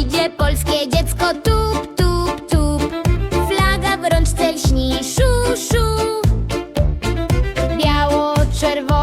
idzie polskie dziecko tup, tup, tup. Flaga w rączce lśni szu, szu. Biało-czerwone